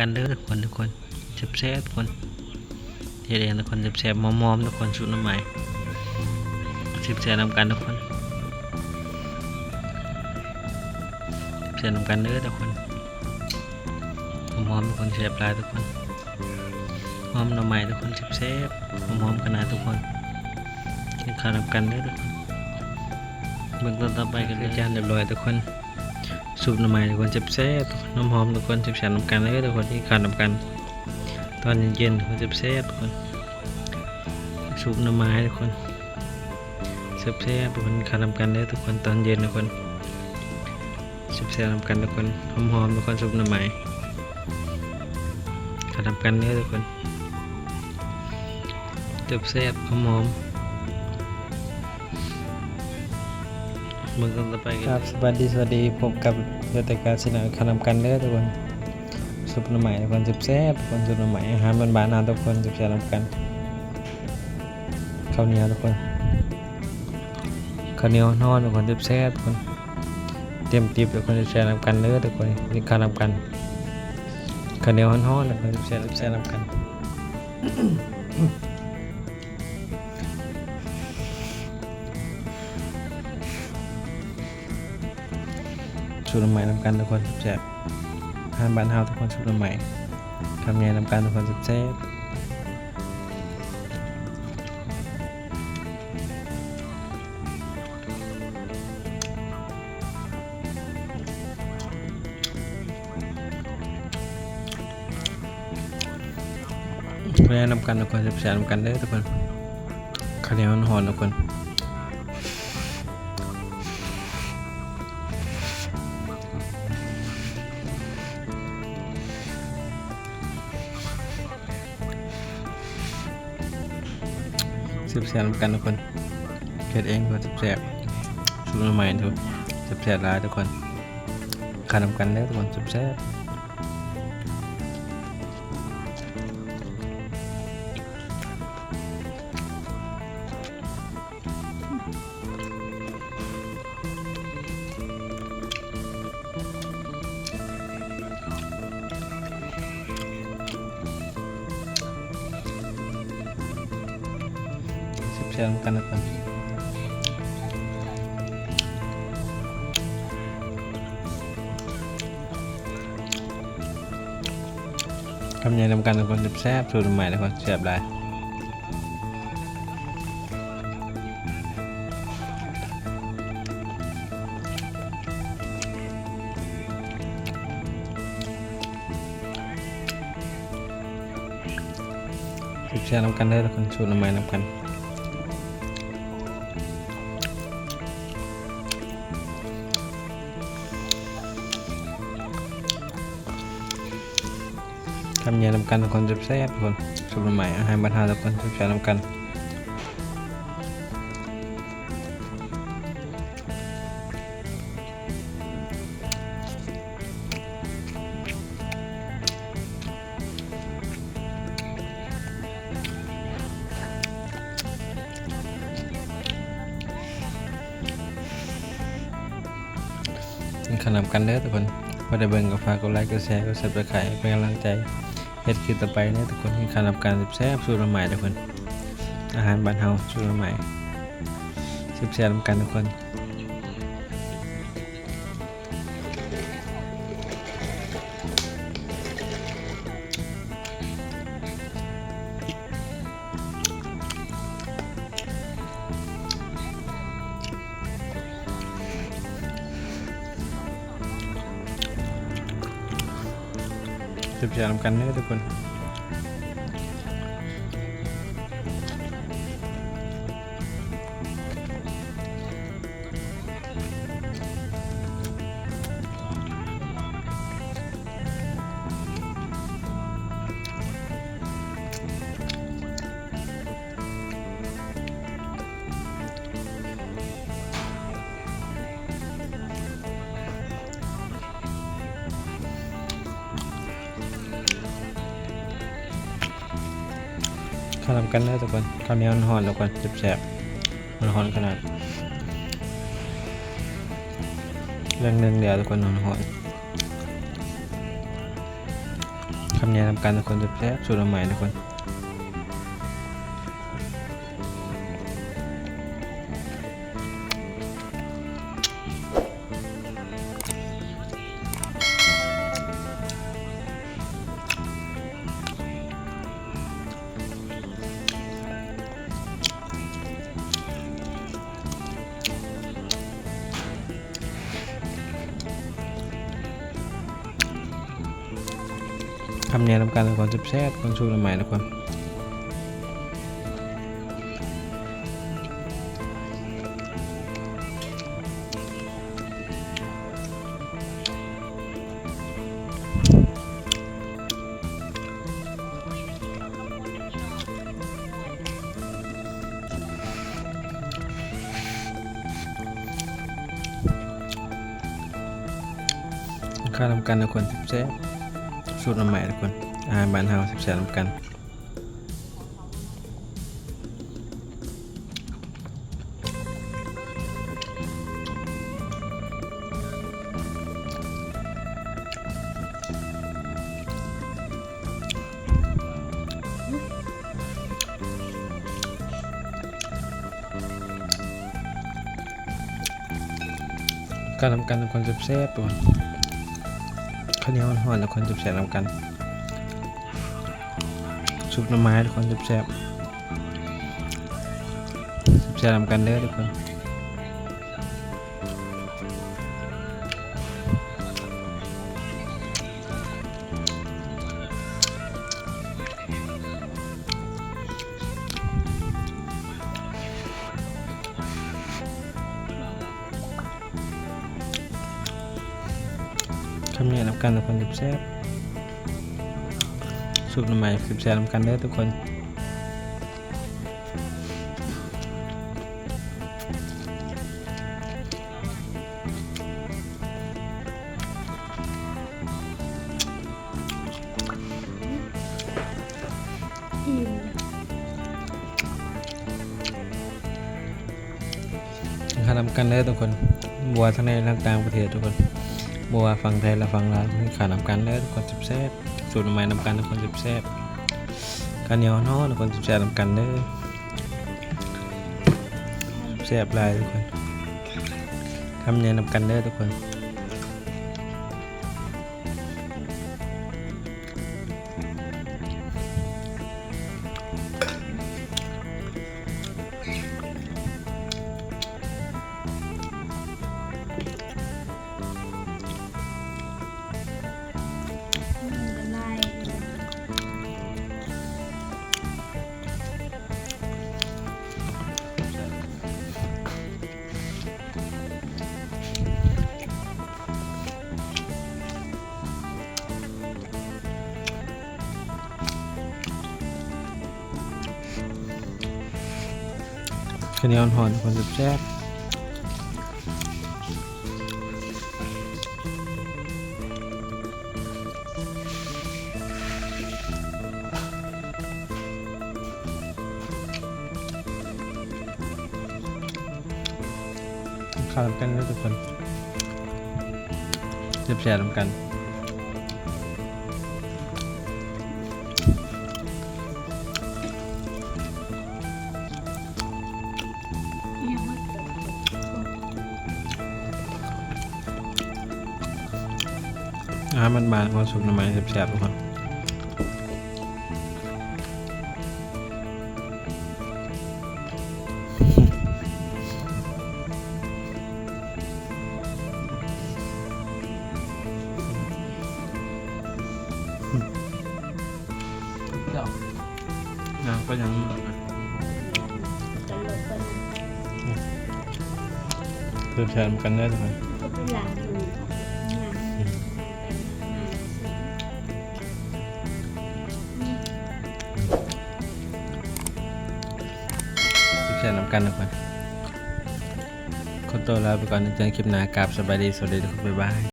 กันเด้อทุกคนทุกคนแซ่บๆทุกคนเฮ็ดเองทุกคนแซ่บๆมอมๆทุกคนสูตรน้ำใหม่แซ่บๆนำกันทุกคนแซ่บๆนำกันเด้อทุกคนหอมๆทุกคนแซ่บลายทุกคนหอมน้ำใหม่ทุกคนแซ่บๆหอมๆขนาดทุกคนกินข้าวนำกันเด้อทุกคนเบื้องต้นต่อไปก็ได้จานเรียบร้อยทุกคน สูบน้ำมันทุกคนจับแซ่บๆน้ำหอมทุกคนแซ่บๆน้ำกันเลยทุกคนที่ขาดน้ำกัน ตอนเย็นๆทุกคนแซ่บๆทุกคนสูบน้ำมันทุกคนแซ่บๆทุกคนขาดน้ำกันเลยทุกคนตอนเย็นทุกคนแซ่บๆน้ำกันทุกคนหอมๆทุกคนสูบน้ำมันขาดน้ำกันเลยทุกคนจับแซ่บๆหอมๆ มืองต้นต่อไปกันครับสวัสดีสวัสดีพบกับรายการสินะขนมกันเด้อทุกคนซุปน่อไม้ทุกคนแซ่บทุกคนซุปน่อไม้อาหารบ้านๆนะทุกคนแซ่บนำกันข้าวเหนียวทุกคนข้าวเหนียวนอนทุกคนแซ่บทุกคนเตรียมติบทุกคนแซ่บนำกันเด้อทุกคนนี่ข้านำกันข้าวเหนียวฮ้อนๆทุกคนแซ่บๆแซ่บนำกัน สูตรใหม่นำกันทุกคนแซ่บอาหารบ้านเฮาทุกคนสูตรใหม่ทำงานนำกันทุกคนแซ่บทำงานำกันทุกคนแซ่บๆนำกันเด้อทุกคนข้าวเหนียวหอนทุกคน สืบแสบกันทุกคนเฮ็ดเองกคนสืบแสบสูตรใหม่ทุกสืบแสบหลายทุกคนขานำกันแล้วทุกคนสืบแสบ สืบแสบกันทุกคนทำยังไงนำกันทุกคนสืบแสบสูตรใหม่ทุกคนแสบหลายสืบแสบนำกันได้ทุกคนสูตรใหม่นำกัน ทำเนียนำกันทุกคนแซ่บๆทุกคนสูตรใหม่อาหารบ้านเฮาทุกคนแซ่บๆนำกันกินขนมกันเด้อทุกคนพอได้เบิ่งก็ฝากกดไลค์กดแชร์กดซับสไครต์เป็นกำลังใจ เฮ็ดคลิปต่อไปนะทุกคนกินรับกันแซ่บสูตรใหม่ทุกคนอาหารบ้านเฮาสูตรใหม่แซ่บๆนำกันทุกคน สืบสานกันเด้อทุกคน ข้าวนำกันเด้ทุกคนข้าวเหนียวหอนทุกคนแสบๆมันหอนขนาดเรื่องหนึ่งเดียวทุกคนหอนหอนคำแนะนำกันทุกคนแสบๆสูตรใหม่ทุกคน ทำเนี่ยทำการละครจับแซ่บอนชูละหมายละครค่าทำการละครจับแซ่บ ๆนำกันข้าวนำกันทุกคนาวเหนียวห่อนๆทุกคนจุบแซ่บนำกันซุปน้ำไม้ทุกคนจุบแซ่บๆแซ่บนำกันเด้อทุกคน คำนี้นำกันทุกคนแซ่บๆซุปหน่อไม้แซ่บๆนำกันเด้อทุกคนอิ่มข้าวนำกันเด้อทุกคนบัวทั้งในทั้งต่างประเทศทุกคน บัวฟังไทยและฟังลาวมีข้าวนำกันเลยทุกคนแซ่บสูตรใหม่นำกันทุกคนแซ่บกันเหนียวห่อนๆทุกคนแซ่บๆนำกันเลยแซ่บลายทุกคนคำเนียนนำกันเลยทุกคน ข้าวเหนียวห่อนๆคนแซ่บข้าวนำกันเด้อทุกคนแซ่บๆนำกัน อาหารบานๆของสุกหน่อไม้แซ่บๆทุกคนน้ำก็ยังตลกกันแซ่บๆกันได้ทุกคนก็เป็นหลั กันทุกคนคนโตลาไปก่อนนเจอกันคลิปหน้ากราบสบายดีสวัสดีทุกคนบ๊ายบาย